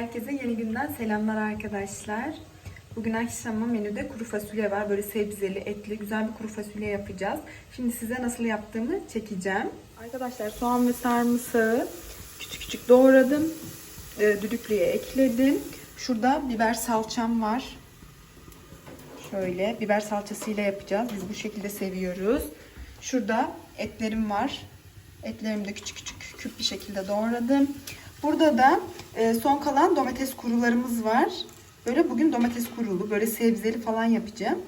Herkese yeni günden selamlar arkadaşlar. Bugün akşama menüde kuru fasulye var. Böyle sebzeli, etli, güzel bir kuru fasulye yapacağız. Şimdi size nasıl yaptığımı çekeceğim. Arkadaşlar soğan ve sarımsağı küçük küçük doğradım. Ee, düdüklüye ekledim. Şurada biber salçam var. Şöyle biber salçasıyla yapacağız. Biz bu şekilde seviyoruz. Şurada etlerim var. Etlerimi de küçük küçük küp bir şekilde doğradım. Burada da e, son kalan domates kurularımız var. Böyle bugün domates kurulu, böyle sebzeli falan yapacağım.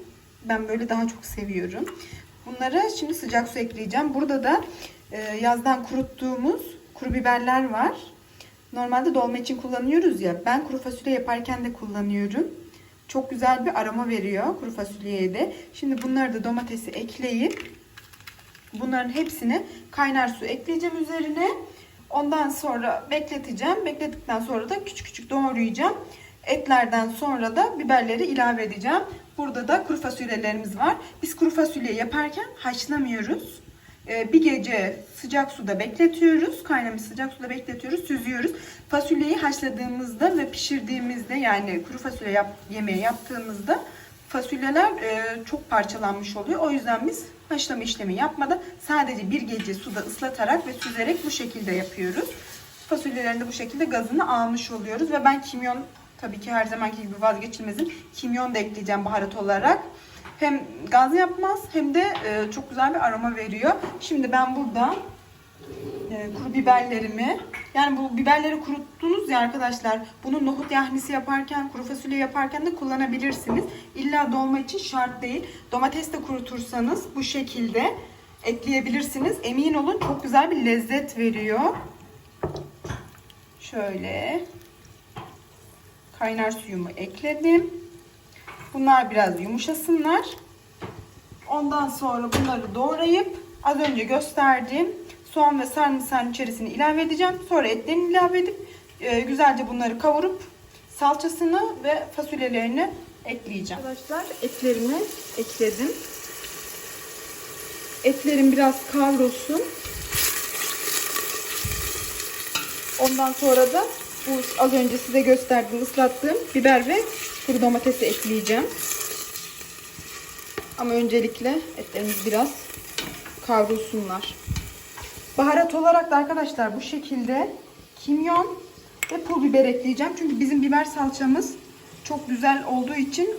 Ben böyle daha çok seviyorum. Bunları şimdi sıcak su ekleyeceğim. Burada da e, yazdan kuruttuğumuz kuru biberler var. Normalde dolma için kullanıyoruz ya. Ben kuru fasulye yaparken de kullanıyorum. Çok güzel bir aroma veriyor kuru fasulyeye de. Şimdi bunları da domatesi ekleyip bunların hepsini kaynar su ekleyeceğim üzerine. Ondan sonra bekleteceğim. Beklettikten sonra da küçük küçük doğrayacağım. Etlerden sonra da biberleri ilave edeceğim. Burada da kuru fasulyelerimiz var. Biz kuru fasulye yaparken haşlamıyoruz. Ee, bir gece sıcak suda bekletiyoruz. Kaynamış sıcak suda bekletiyoruz. Süzüyoruz. Fasulyeyi haşladığımızda ve pişirdiğimizde yani kuru fasulye yap, yemeği yaptığımızda fasulyeler e, çok parçalanmış oluyor. O yüzden biz haşlama işlemi yapmadan sadece bir gece suda ıslatarak ve süzerek bu şekilde yapıyoruz. Fasulyelerin de bu şekilde gazını almış oluyoruz ve ben kimyon tabii ki her zamanki gibi vazgeçilmezim. Kimyon da ekleyeceğim baharat olarak. Hem gaz yapmaz hem de e, çok güzel bir aroma veriyor. Şimdi ben burada e, kuru biberlerimi yani bu biberleri kuruttunuz ya arkadaşlar bunu nohut yahnisi yaparken kuru fasulye yaparken de kullanabilirsiniz. İlla dolma için şart değil. Domates de kurutursanız bu şekilde ekleyebilirsiniz. Emin olun çok güzel bir lezzet veriyor. Şöyle kaynar suyumu ekledim. Bunlar biraz yumuşasınlar. Ondan sonra bunları doğrayıp az önce gösterdiğim soğan ve sarımsağın içerisine ilave edeceğim. Sonra etlerini ilave edip e, güzelce bunları kavurup salçasını ve fasulyelerini ekleyeceğim. Arkadaşlar etlerimi ekledim. Etlerim biraz kavrulsun. Ondan sonra da bu az önce size gösterdiğim ıslattığım biber ve kuru domatesi ekleyeceğim. Ama öncelikle etlerimiz biraz kavrulsunlar. Baharat olarak da arkadaşlar bu şekilde kimyon ve pul biber ekleyeceğim. Çünkü bizim biber salçamız çok güzel olduğu için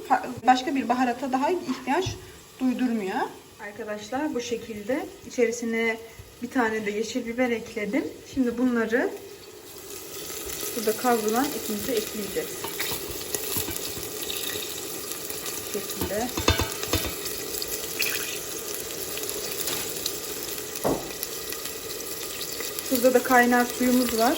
başka bir baharata daha ihtiyaç duydurmuyor. Arkadaşlar bu şekilde içerisine bir tane de yeşil biber ekledim. Şimdi bunları burada kavrulan etimizi ekleyeceğiz. Bu şekilde. Burada da kaynar suyumuz var.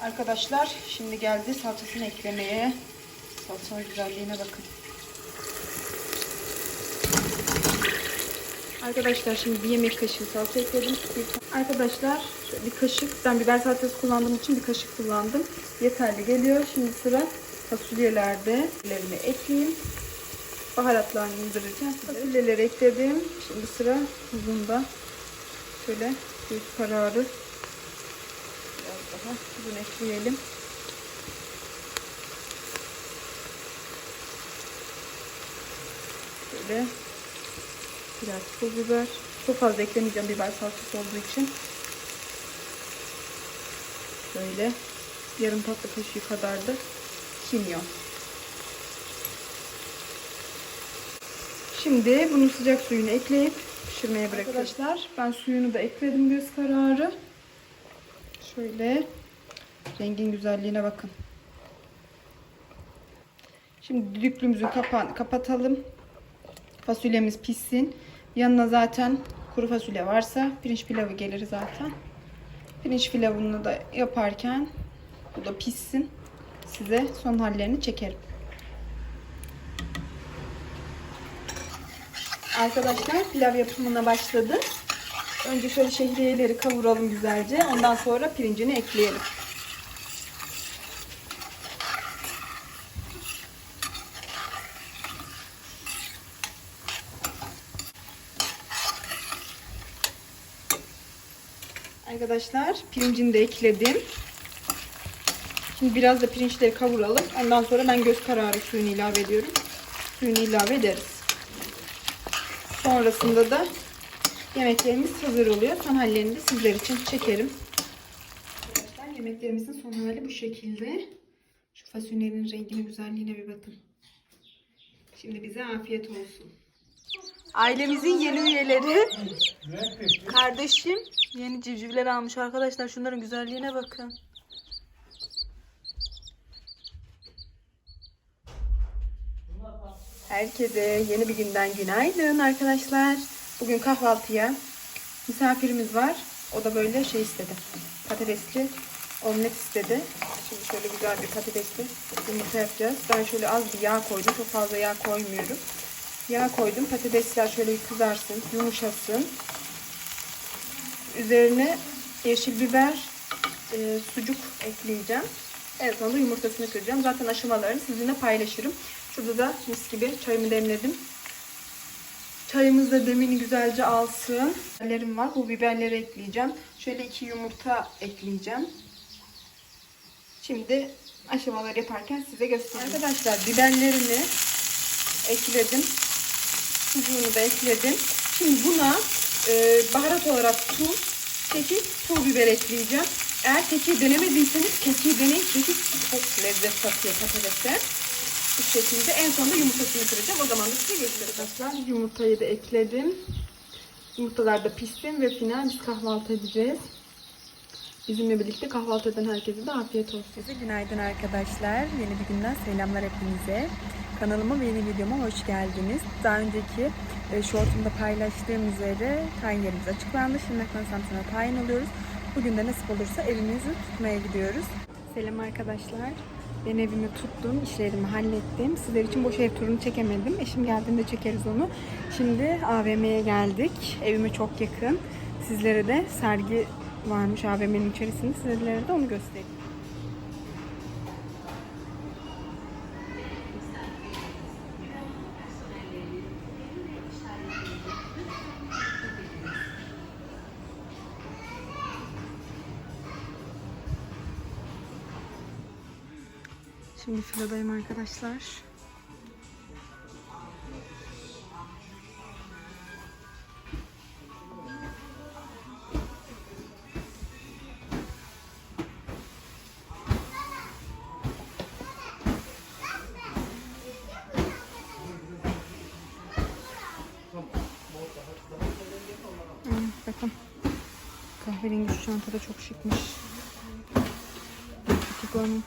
Arkadaşlar şimdi geldi salçasını eklemeye. Salçanın güzelliğine bakın. Arkadaşlar şimdi bir yemek kaşığı salça ekledim. Arkadaşlar bir kaşık, ben biber salçası kullandığım için bir kaşık kullandım. Yeterli geliyor. Şimdi sıra fasulyelerde. Fasulyelerimi ekleyeyim. Baharatlarını indireceğim. Fasulyeleri ekledim. Şimdi sıra tuzunda. Şöyle göz kararı. Biraz daha tuzunu ekleyelim. Şöyle Biraz pul biber. Çok fazla eklemeyeceğim biber salçası olduğu için. Böyle yarım tatlı kaşığı kadar da kimyon. Şimdi bunun sıcak suyunu ekleyip pişirmeye bırakıyorum. Arkadaşlar ben suyunu da ekledim göz kararı. Şöyle rengin güzelliğine bakın. Şimdi düdüklüğümüzü kapa kapatalım. Fasulyemiz pişsin. Yanına zaten kuru fasulye varsa pirinç pilavı gelir zaten. Pirinç pilavını da yaparken bu da pişsin. Size son hallerini çekerim. Arkadaşlar pilav yapımına başladı. Önce şöyle şehriyeleri kavuralım güzelce. Ondan sonra pirincini ekleyelim. Arkadaşlar pirincini de ekledim. Şimdi biraz da pirinçleri kavuralım. Ondan sonra ben göz kararı suyunu ilave ediyorum. Suyunu ilave ederiz. Sonrasında da yemeklerimiz hazır oluyor. Son hallerini de sizler için çekerim. Arkadaşlar yemeklerimizin son hali bu şekilde. Şu fasulyenin rengine güzelliğine bir bakın. Şimdi bize afiyet olsun. Ailemizin yeni üyeleri. Kardeşim yeni civcivler almış arkadaşlar. Şunların güzelliğine bakın. Herkese yeni bir günden günaydın arkadaşlar. Bugün kahvaltıya misafirimiz var. O da böyle şey istedi. Patatesli omlet istedi. Şimdi şöyle güzel bir patatesli yumurta yapacağız. Ben şöyle az bir yağ koydum. Çok fazla yağ koymuyorum. Yağ koydum. Patatesler şöyle kızarsın, yumuşasın. Üzerine yeşil biber, e, sucuk ekleyeceğim. En sonunda yumurtasını kıracağım. Zaten aşamalarını sizinle paylaşırım. Şurada da mis gibi çayımı demledim. Çayımız da demini güzelce alsın. Biberlerim var. Bu biberleri ekleyeceğim. Şöyle iki yumurta ekleyeceğim. Şimdi aşamaları yaparken size göstereyim. Arkadaşlar biberlerini ekledim. Sucuğunu da ekledim. Şimdi buna e, baharat olarak tuz, kekik, pul biber ekleyeceğim. Eğer kekiği denemediyseniz kekiği deneyin. Kekik çok lezzet katıyor patatese. Bu şekilde en sonunda yumurtasını kıracağım. O zaman da size göstereceğim. Arkadaşlar yumurtayı da ekledim. Yumurtalar da pişsin ve final biz kahvaltı edeceğiz. Bizimle birlikte kahvaltı eden herkese de afiyet olsun. Size günaydın arkadaşlar. Yeni bir günden selamlar hepinize. Kanalıma ve yeni videoma hoş geldiniz. Daha önceki e, shortumda paylaştığım üzere tayin yerimiz açıklandı. Şimdi Samsun'a tayin alıyoruz. Bugün de nasip olursa evimizi tutmaya gidiyoruz. Selam arkadaşlar. Ben evimi tuttum, işlerimi hallettim. Sizler için boş ev turunu çekemedim. Eşim geldiğinde çekeriz onu. Şimdi AVM'ye geldik. Evime çok yakın. Sizlere de sergi varmış AVM'nin içerisinde. Sizlere de onu göstereyim. Şimdi filodayım arkadaşlar. Bakın. Kahverengi şu çantada çok şıkmış. Tutuklanın.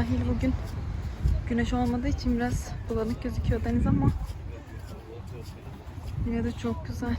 Sahil bugün güneş olmadığı için biraz bulanık gözüküyor deniz ama yine de çok güzel.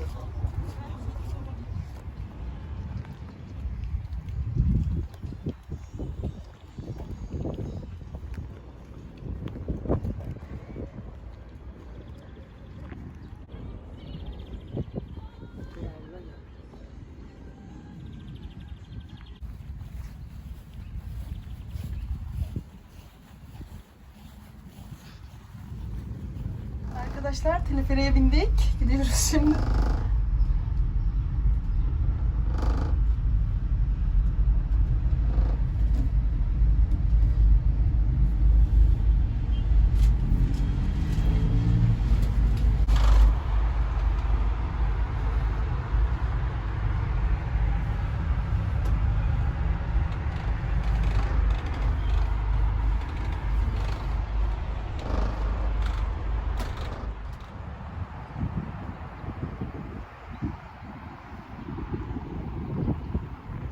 Arkadaşlar teleferiğe bindik. Gidiyoruz şimdi.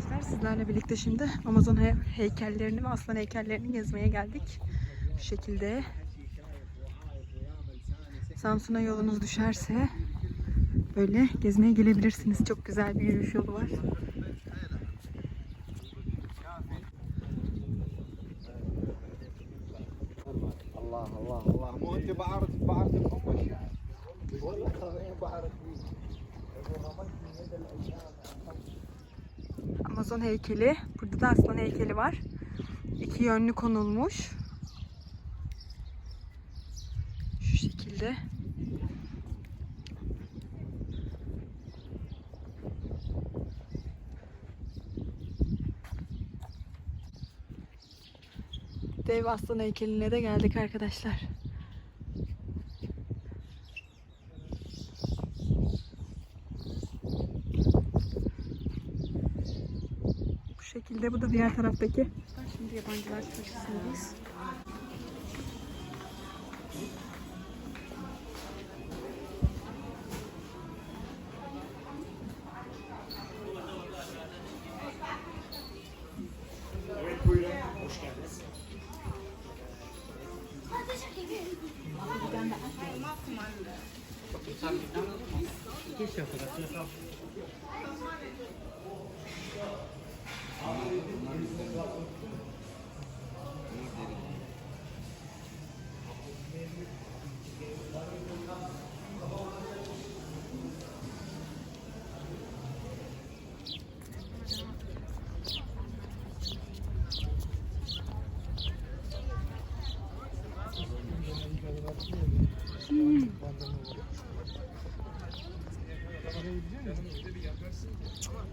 Arkadaşlar sizlerle birlikte şimdi Amazon he heykellerini ve aslan heykellerini gezmeye geldik. Bu şekilde Samsun'a yolunuz düşerse böyle gezmeye gelebilirsiniz. Çok güzel bir yürüyüş yolu var. Allah Allah Allah. Amazon heykeli. Burada da aslan heykeli var. İki yönlü konulmuş. Şu şekilde. Dev aslan heykeline de geldik arkadaşlar. şekilde. Bu da diğer taraftaki. Şimdi yabancılar köşesindeyiz. Geçiyor kadar. Oraya gidecek misin? Yanımızda bir yaklaşsın ki. Ama